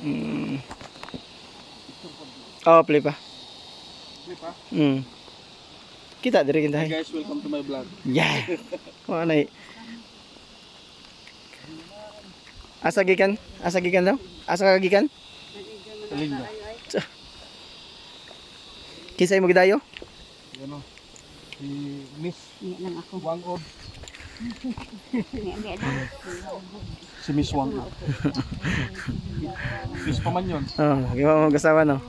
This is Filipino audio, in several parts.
Mm. Oh, play pa. Di ba? Mm. Kita diri kita. Hey guys, welcome to my vlog. Yeah. Kuha na. Asa gikan? Asa gikan daw? Asa ka gikan? Kalinga. Kisay mo gidayo? Ano? Si Miss ako. Wangod. Si Miss Wangod. Miss pa man yun. Oh, giwa mo gasawa no.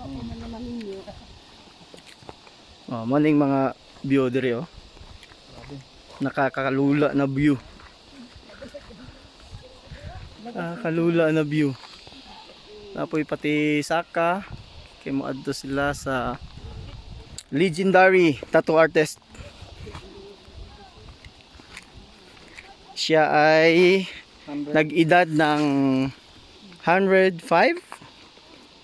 Oh, maning mga view diri oh. Nakakalula na view. Nakakalula na view. Tapoy pati Saka kay mo adto sila sa legendary tattoo artist. Siya ay 100. nag-edad ng 105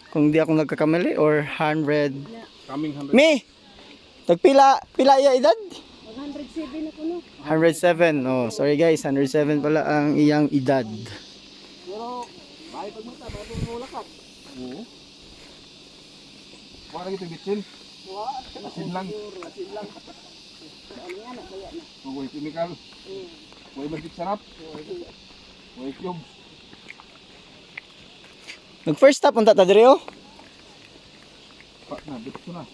kung di ako nagkakamali or 100 Coming 100. Me! Nagpila pila iya edad? 107 ako no. 107. Oh, sorry guys, 107 pala ang iyang edad. Pero, bahay pag mata, bahay pag mulakat. Oo. Wala kita bitsin. Asin lang. Asin lang. Huwag chemical. Huwag magic sarap. Huwag cube. Nag first stop unta ta diri oh. Pa na, bit ko na.